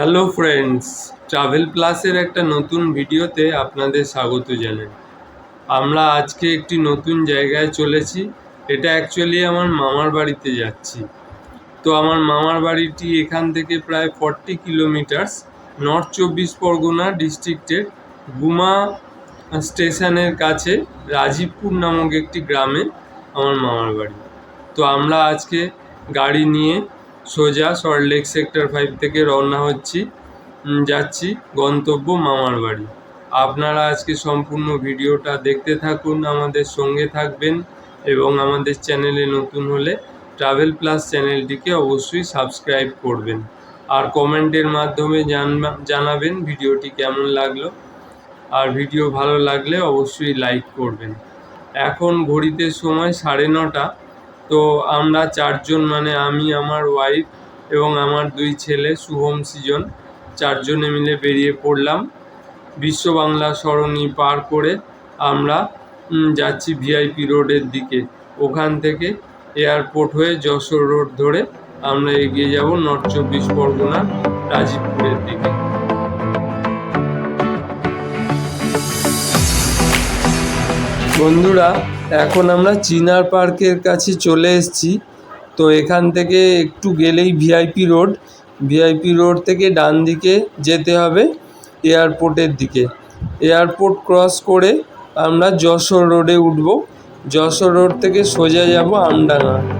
Hello friends travel প্লাসের একটা নতুন ভিডিওতে আপনাদের স্বাগত জানাই। আমরা আজকে একটি নতুন জায়গায় চলেছি। এটা অ্যাকচুয়ালি আমার মামার বাড়িতে যাচ্ছি। তো আমার মামার বাড়িটি এখান থেকে প্রায় ফর্টি কিলোমিটার্স নর্থ চব্বিশ পরগনা ডিস্ট্রিক্টের গুমা স্টেশনের কাছে রাজীবপুর নামক একটি গ্রামে আমার মামার বাড়ি। তো আমরা আজকে গাড়ি নিয়ে সোজা সল্টলেক সেক্টর ফাইভ থেকে রওনা হচ্ছি যাচ্ছি গন্তব্য মামার বাড়ি। আপনারা আজকে সম্পূর্ণ ভিডিওটা দেখতে থাকুন, আমাদের সঙ্গে থাকবেন এবং আমাদের চ্যানেলে নতুন হলে ট্রাভেল প্লাস চ্যানেলটিকে অবশ্যই সাবস্ক্রাইব করবেন। আর কমেন্টের মাধ্যমে জানবা- জানাবেন ভিডিওটি কেমন লাগল। আর ভিডিও ভালো লাগলে অবশ্যই লাইক করবেন। এখন ঘড়িতে সময় সাড়ে নটা। তো আমরা চারজন মানে আমি, আমার ওয়াইফ এবং আমার দুই ছেলে, শুভম, সৃজন, চারজনে মিলে বেরিয়ে পড়লাম। বিশ্ব বাংলা সরণি পার করে আমরা যাচ্ছি ভিআইপি রোডের দিকে। ওখান থেকে এয়ারপোর্ট হয়ে যশোর রোড ধরে আমরা এগিয়ে যাব নর্থ চব্বিশ পরগনার রাজীবপুরের দিকে। বন্ধুরা এখন আমরা চিনার পার্কের কাছে চলে এসেছি। তো এখান থেকে একটু গেলেই ভিআইপি রোড ভিআইপি রোড থেকে ডান দিকে যেতে হবে এয়ারপোর্টের দিকে। এয়ারপোর্ট ক্রস করে আমরা যশোর রোডে উঠব। যশোর রোড থেকে সোজা যাব আমডাঙ্গা।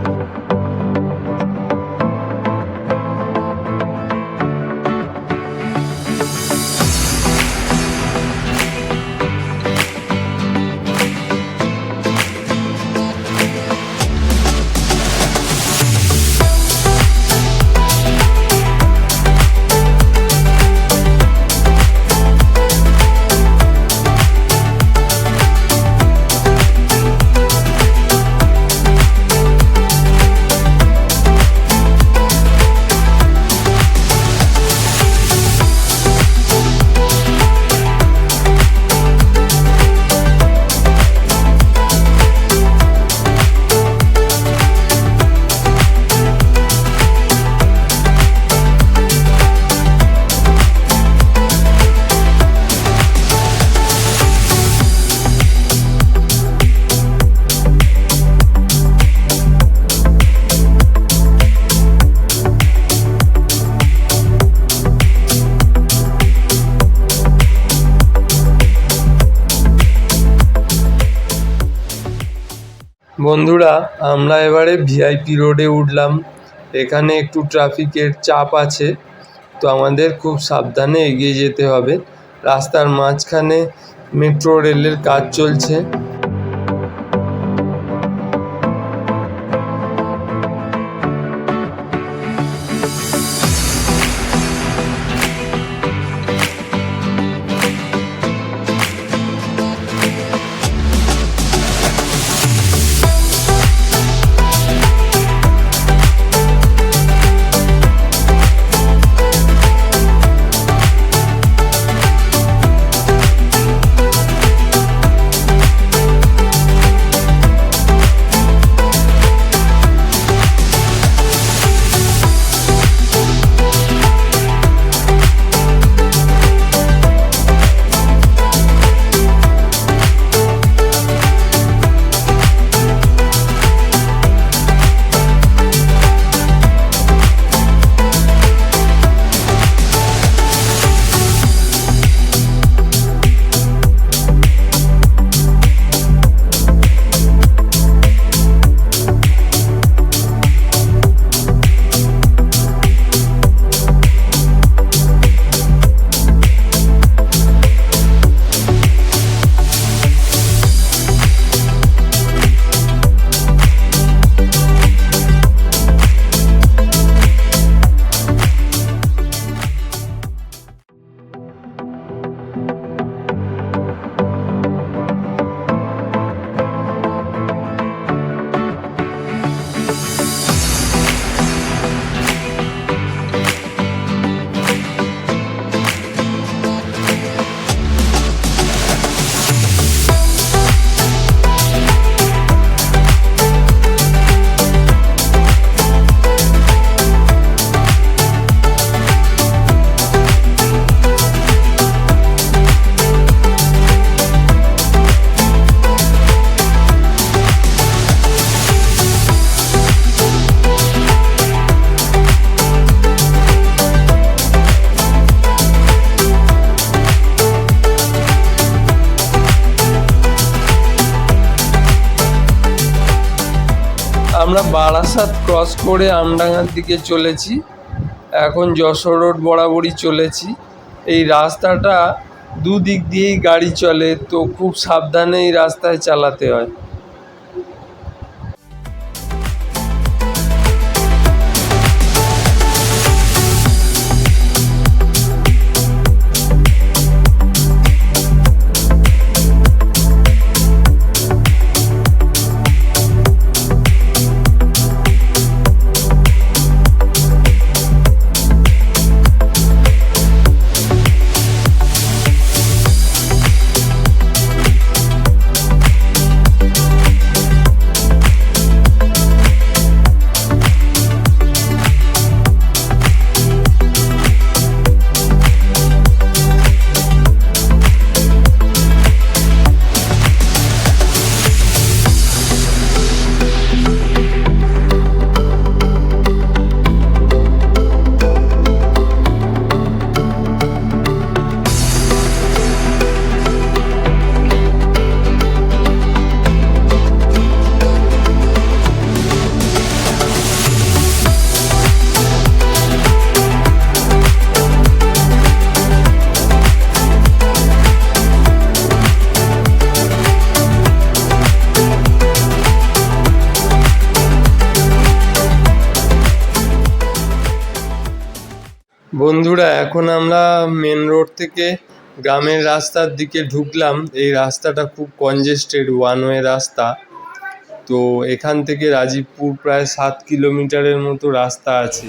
আমরা এবারে ভিআইপি রোডে উঠলাম। এখানে একটু ট্রাফিকের চাপ আছে, তো আমাদের খুব সাবধানে এগিয়ে যেতে হবে। রাস্তার মাঝখানে মেট্রো রেলের কাজ চলছে। ক্রস করে আমডাঙ্গার দিকে চলেছি। এখন যশোর রোড বরাবরই চলেছি। এই রাস্তাটা দুদিক দিয়েই গাড়ি চলে, তো খুব সাবধানে এই রাস্তায় চালাতে হয়। বন্ধুরা, এখন আমরা মেন রোড থেকে গ্রামের রাস্তার দিকে ঢুকলাম। এই রাস্তাটা খুব কনজেস্টেড ওয়ান ওয়ে রাস্তা। তো এখান থেকে রাজীবপুর প্রায় সাত কিলোমিটারের মতো রাস্তা আছে।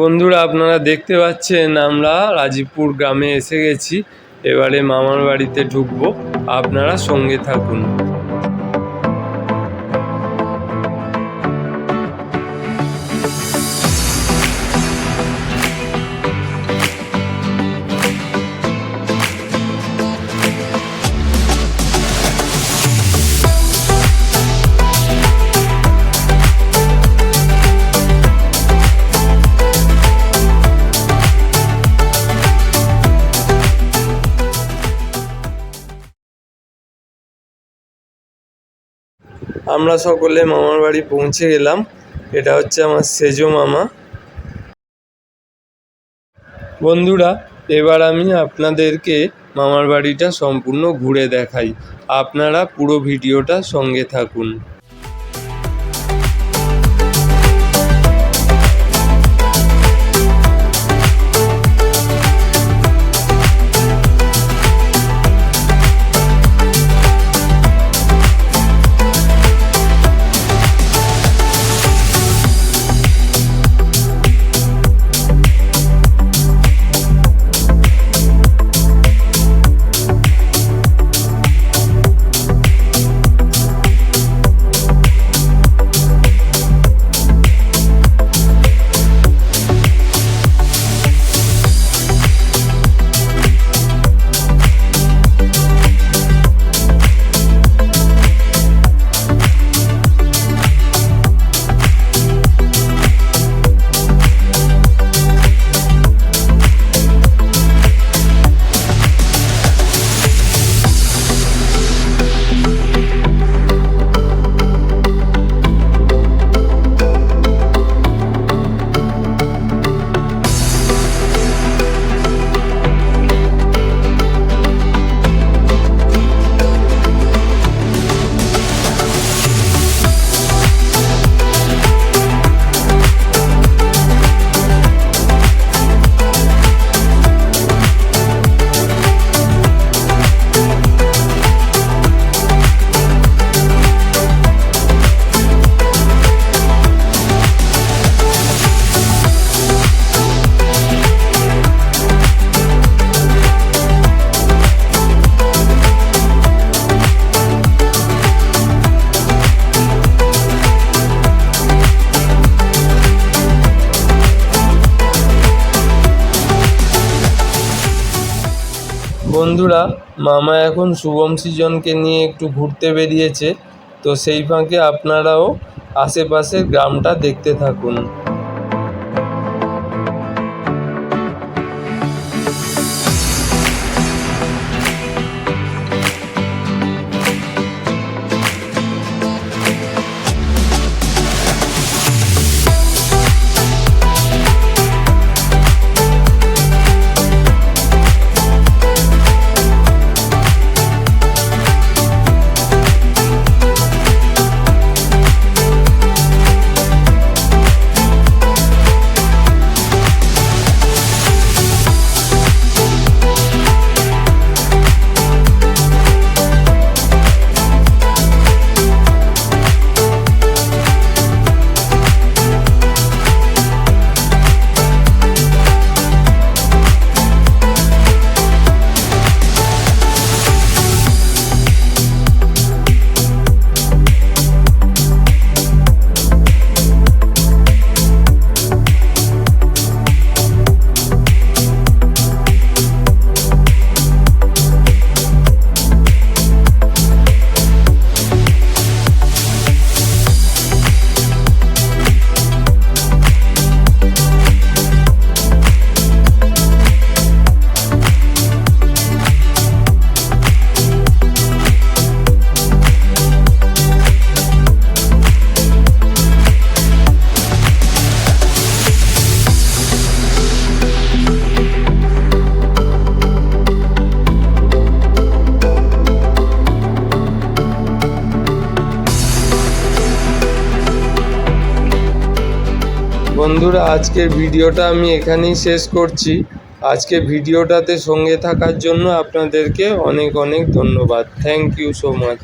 বন্ধুরা, আপনারা দেখতে পাচ্ছেন আমরা রাজীবপুর গ্রামে এসে গেছি। এবারে মামার বাড়িতে ঢুকবো। আপনারা সঙ্গে থাকুন। আমরা সকলে মামার বাড়ি পৌঁছে গেলাম। এটা হচ্ছে আমার সেজো মামা। বন্ধুরা, এবার আমি আপনাদেরকে মামার বাড়িটা সম্পূর্ণ ঘুরে দেখাই। আপনারা পুরো ভিডিওটা সঙ্গে থাকুন। বন্ধুরা, মামা এখন শুভম সৃজনকে নিয়ে একটু ঘুরতে বেরিয়েছে। তো সেই ফাঁকে আপনারাও আশেপাশের গ্রামটা দেখতে থাকুন। বন্ধুরা, আজকের ভিডিওটা আমি এখানেই শেষ করছি। আজকে ভিডিওটাতে সঙ্গে থাকার জন্য আপনাদেরকে অনেক অনেক ধন্যবাদ। Thank you so much